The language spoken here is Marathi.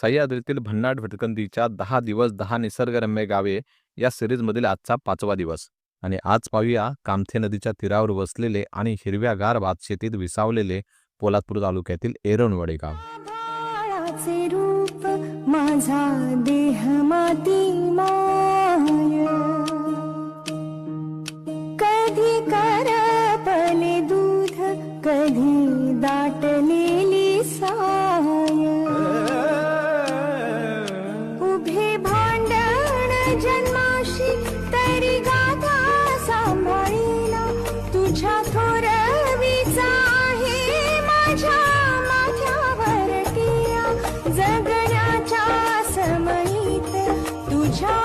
सह्याद्रीतील भन्नाट भटकंतीच्या दहा दिवस दहा निसर्गरम्य गावे या सिरीजमधील आजचा पाचवा दिवस. आणि आज पाहूया कामथे नदीच्या तीरावर वसलेले आणि हिरव्यागार भातशेतीत विसावलेले पोलादपूर तालुक्यातील एरणवडे गाव. माझा देह माती कधी करपले दूध कधी जन्माशी तरी गाथा सांभाळीला तुझ्या थोर विचा आहे माझ्या माथ्यावर किया जगण्याच्या समयीत तुझ्या